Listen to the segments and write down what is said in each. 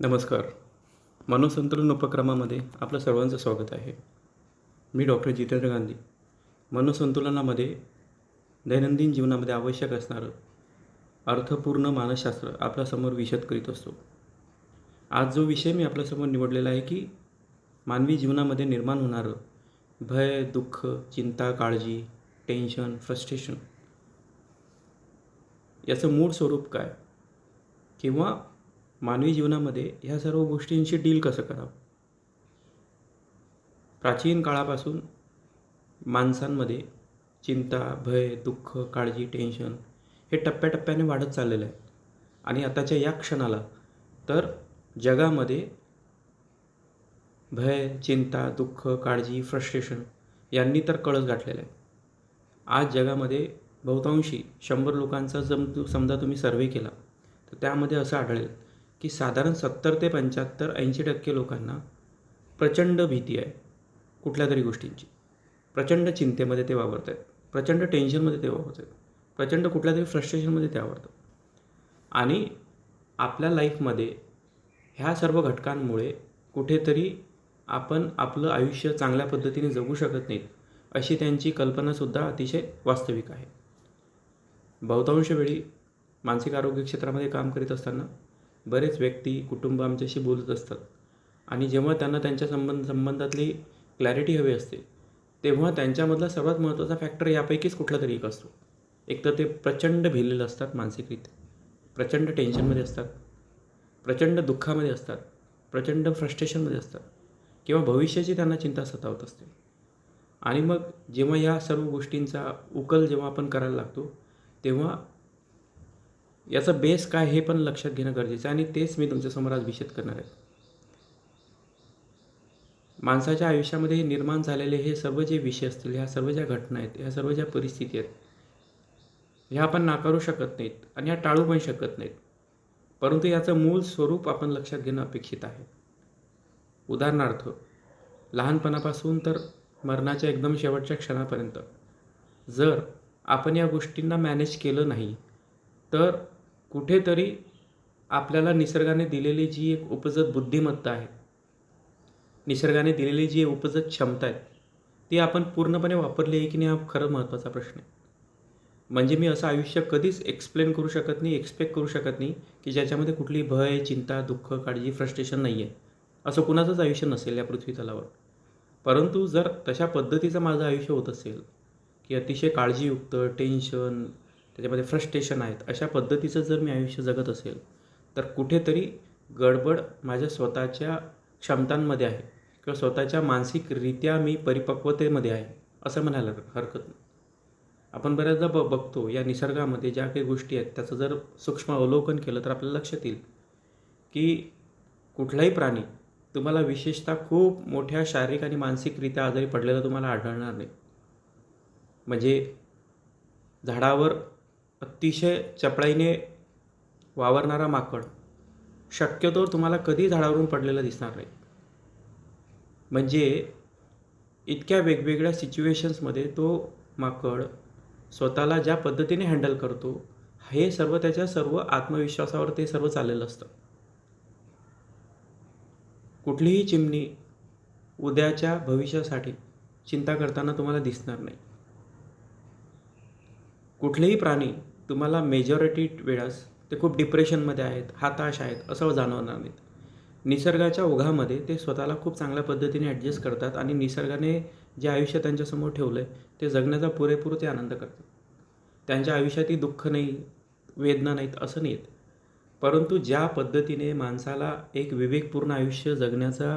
नमस्कार. मनोसंतुलन उपक्रमामध्ये आपलं सर्वांचं स्वागत आहे. मी डॉक्टर जितेंद्र गांधी. मनोसंतुलनामध्ये दैनंदिन जीवनामध्ये आवश्यक असणारं अर्थपूर्ण मानसशास्त्र आपल्यासमोर विषद करीत असतो. आज जो विषय मी आपल्यासमोर निवडलेला आहे की मानवी जीवनामध्ये निर्माण होणारं भय दुःख चिंता काळजी टेन्शन फ्रस्ट्रेशन याचं मूळ स्वरूप काय? किंवा मानवी जीवनामध्ये ह्या सर्व गोष्टींशी डील कसं करावं? प्राचीन काळापासून माणसांमध्ये चिंता भय दुःख काळजी टेन्शन हे टप्प्याटप्प्याने वाढत चाललेलं आहे. आणि आताच्या या क्षणाला तर जगामध्ये भय चिंता दुःख काळजी फ्रस्ट्रेशन यांनी तर कळस गाठलेलं आहे. आज जगामध्ये बहुतांशी शंभर लोकांचा जम समजा तुम्ही सर्वे केला तर त्यामध्ये असं आढळेल की साधारण सत्तर ते पंच्याहत्तर ऐंशी टक्के लोकांना प्रचंड भीती आहे कुठल्या तरी गोष्टींची. प्रचंड चिंतेमध्ये ते वावरत आहेत. प्रचंड टेन्शनमध्ये ते वावरत आहेत. प्रचंड कुठल्या तरी फ्रस्ट्रेशनमध्ये ते वावरतात. आणि आपल्या लाईफमध्ये ह्या सर्व घटकांमुळे कुठेतरी आपण आपलं आयुष्य चांगल्या पद्धतीने जगू शकत नाहीत अशी त्यांची कल्पनासुद्धा अतिशय वास्तविक आहे. बहुतांश वेळी मानसिक आरोग्य क्षेत्रामध्ये काम करीत असताना बरेच व्यक्ती कुटुंब आमच्याशी बोलत असतात. आणि जेव्हा त्यांना त्यांच्या संबंध संबंधातली क्लॅरिटी हवी असते तेव्हा त्यांच्यामधला सर्वात महत्त्वाचा फॅक्टर यापैकीच कुठला तरी एक असतो. एक तर ते प्रचंड भिलेलं असतात मानसिकरित्या प्रचंड टेन्शनमध्ये असतात प्रचंड दुःखामध्ये असतात प्रचंड फ्रस्ट्रेशनमध्ये असतात किंवा भविष्याची त्यांना चिंता सतावत असते. आणि मग जेव्हा या सर्व गोष्टींचा उकल जेव्हा आपण करायला लागतो तेव्हा याचा बेस काय हे पण लक्षात घेणं गरजेचं आहे आणि तेच मी तुमच्यासमोर आज विषद करणार आहे. माणसाच्या आयुष्यामध्ये निर्माण झालेले हे सर्व जे विषय असतील ह्या सर्व ज्या घटना आहेत ह्या सर्व ज्या परिस्थिती आहेत ह्या आपण नाकारू शकत नाहीत आणि ह्या टाळू पण शकत नाहीत. परंतु याचं मूळ स्वरूप आपण लक्षात घेणं अपेक्षित आहे. उदाहरणार्थ लहानपणापासून तर मरणाच्या एकदम शेवटच्या क्षणापर्यंत जर आपण या गोष्टींना मॅनेज केलं नाही तर कुठेतरी आपल्याला निसर्गाने दिलेली जी एक उपजत बुद्धिमत्ता आहे निसर्गाने दिलेली जी उपजत क्षमता आहे ती आपण पूर्णपणे वापरली आहे की नाही हा खरं महत्त्वाचा प्रश्न आहे. म्हणजे मी असं आयुष्य कधीच एक्सप्लेन करू शकत नाही एक्सपेक्ट करू शकत नाही की ज्याच्यामध्ये कुठली भय चिंता दुःख काळजी फ्रस्ट्रेशन नाही आहे असं कुणाचंच आयुष्य नसेल या पृथ्वी तलावर. परंतु जर तशा पद्धतीचं माझं आयुष्य होत असेल की अतिशय काळजीयुक्त टेन्शन त्याच्यामध्ये फ्रस्ट्रेशन आहेत. अशा पद्धतीचं जर मी आयुष्य जगत असेल तर कुठेतरी गडबड माझ्या स्वतःच्या क्षमतांमध्ये आहे किंवा स्वतःच्या मानसिकरित्या मी परिपक्वतेमध्ये आहे असं म्हणायला हरकत नाही. आपण बऱ्याचदा ब बघतो या निसर्गामध्ये ज्या काही गोष्टी आहेत त्याचं जर सूक्ष्म अवलोकन केलं तर आपल्याला लक्षात येईल की कुठलाही प्राणी तुम्हाला विशेषतः खूप मोठ्या शारीरिक आणि मानसिकरित्या आजारी पडलेला तुम्हाला आढळणार नाही. म्हणजे झाडावर अतिशय चपळाईने वावरणारा माकड. शक्यतो तुम्हाला कधी झाडावरून पडलेलं दिसणार नाही. म्हणजे इतक्या वेगवेगळ्या सिच्युएशन्समध्ये तो माकड स्वतःला ज्या पद्धतीने हँडल करतो हे सर्व त्याच्या सर्व आत्मविश्वासावर ते सर्व चाललेलं असतं. कुठलीही चिमणी उद्याच्या भविष्यासाठी चिंता करताना तुम्हाला दिसणार नाही. कुठलेही प्राणी तुम्हाला मेजॉरिटी वेळास ते खूप डिप्रेशनमध्ये आहेत हाताश आहेत असं जाणवणार नाहीत. निसर्गाच्या ओघामध्ये ते स्वतःला खूप चांगल्या पद्धतीने ॲडजस्ट करतात आणि निसर्गाने जे आयुष्य त्यांच्यासमोर ठेवलं आहे ते जगण्याचा पुरेपूर ते आनंद करतात. त्यांच्या आयुष्यातही दुःख नाही वेदना नाहीत असं नाहीत. परंतु ज्या पद्धतीने माणसाला एक विवेकपूर्ण आयुष्य जगण्याचा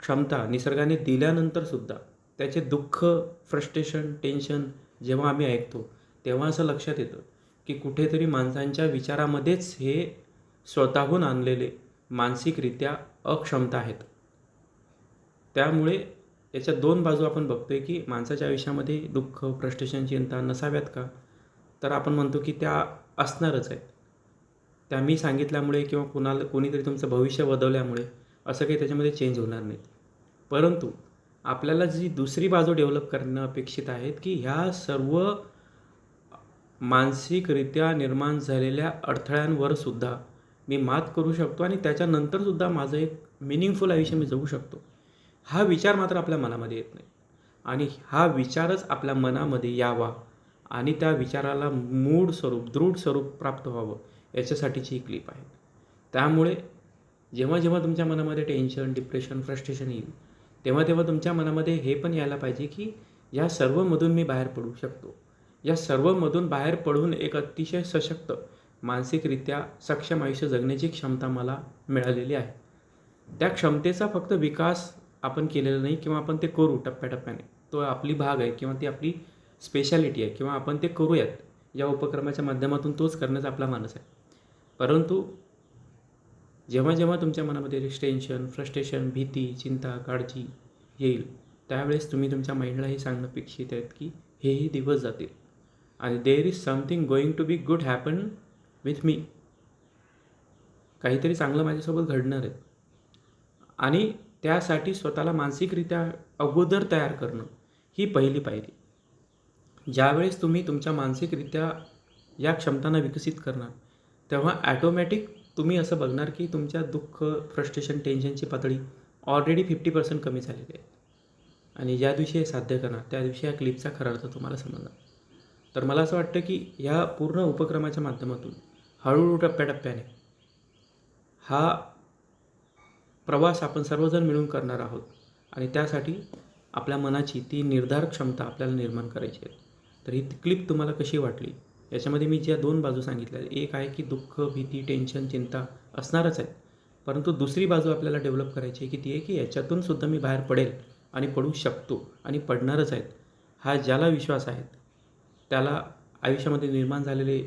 क्षमता निसर्गाने दिल्यानंतरसुद्धा त्याचे दुःख फ्रस्ट्रेशन टेन्शन जेव्हा आम्ही ऐकतो तेव्हा असं लक्षात येतं की कुठेतरी माणसांच्या विचारामध्येच हे स्वतःहून आणलेले मानसिकरित्या अक्षमता आहेत. त्यामुळे याच्या दोन बाजू आपण बघतो आहे की माणसाच्या आयुष्यामध्ये दुःख फ्रस्ट्रेशन चिंता नसाव्यात का? तर आपण म्हणतो की त्या असणारच आहेत. त्या मी सांगितल्यामुळे किंवा कुणाला कोणीतरी तुमचं भविष्य बदलल्यामुळे असं काही त्याच्यामध्ये चेंज होणार नाहीत. परंतु आपल्याला जी दुसरी बाजू डेव्हलप करणं अपेक्षित आहेत की ह्या सर्व मानसिकरित्या निर्माण झालेल्या अडथळ्यांवर सुद्धा मी मात करू शकतो आणि त्याच्यानंतरसुद्धा माझं एक मिनिंगफुल आयुष्य मी जगू शकतो. हा विचार मात्र आपल्या मनामध्ये येत नाही. आणि हा विचारच आपल्या मनामध्ये यावा आणि त्या विचाराला मूळ स्वरूप दृढ स्वरूप प्राप्त व्हावं याच्यासाठीची ही क्लिप आहे. त्यामुळे जेव्हा जेव्हा तुमच्या मनामध्ये टेन्शन डिप्रेशन फ्रस्ट्रेशन येईल तेव्हा तेव्हा तुमच्या मनामध्ये हे पण यायला पाहिजे की या सर्वमधून मी बाहेर पडू शकतो. या सर्वमधून बाहेर पडून एक अतिशय सशक्त मानसिकरित्या सक्षम आयुष्य जगण्याची क्षमता मला मिळालेली आहे. त्या क्षमतेचा फक्त विकास आपण केलेला नाही किंवा आपण ते करू टप्प्याटप्प्याने. तो आपली भाग आहे किंवा ती आपली स्पेशालिटी आहे किंवा आपण ते करूयात या उपक्रमाच्या माध्यमातून तोच करण्याचा आपला मानस आहे. परंतु जेव्हा जेव्हा तुमच्या मनामध्ये टेन्शन फ्रस्ट्रेशन भीती चिंता काळजी येईल त्यावेळेस तुम्ही तुमच्या माइंडला हे सांगणं अपेक्षित आहेत की हेही दिवस जातील. आणि there is something going to be good happen with me काहीतरी चांगलं माझ्यासोबत घडणार आहे. आणि त्यासाठी स्वतःला मानसिकरित्या अगोदर तयार करणं ही पहिली पायरी. ज्यावेळेस तुम्ही तुमच्या मानसिकरित्या या क्षमतांना विकसित करणार तेव्हा ॲटोमॅटिक तुम्ही असं बघणार की तुमच्या दुःख फ्रस्ट्रेशन टेन्शनची पातळी ऑलरेडी फिफ्टी पर्सेंट कमी झालेली आहे. आणि ज्या दिवशी हे साध्य करणार त्या दिवशी या क्लिपचा खरा अर्थ तुम्हाला समजणार. तर मला असं वाटतं की ह्या पूर्ण उपक्रमाच्या माध्यमातून हळूहळू टप्प्याटप्प्याने हा प्रवास आपण सर्वजण मिळून करणार आहोत आणि त्यासाठी आपल्या मनाची ती निर्धार क्षमता आपल्याला निर्माण करायची आहे. तर ही क्लिप तुम्हाला कशी वाटली? याच्यामध्ये मी ज्या दोन बाजू सांगितल्या एक आहे की दुःख भीती टेन्शन चिंता असणारच आहे परंतु दुसरी बाजू आपल्याला डेव्हलप करायची आहे की ती आहे की याच्यातून सुद्धा मी बाहेर पडेल आणि पडू शकतो आणि पडणारच आहेत. हा ज्याला विश्वास आहे त्याला आयुष्यामध्ये निर्माण झालेले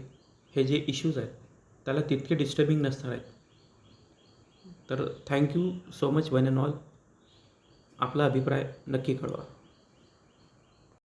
हे जे इश्यूज आहेत त्याला तितके डिस्टर्बिंग नसणार आहेत. तर thank you so much one and all आपला अभिप्राय नक्की कळवा.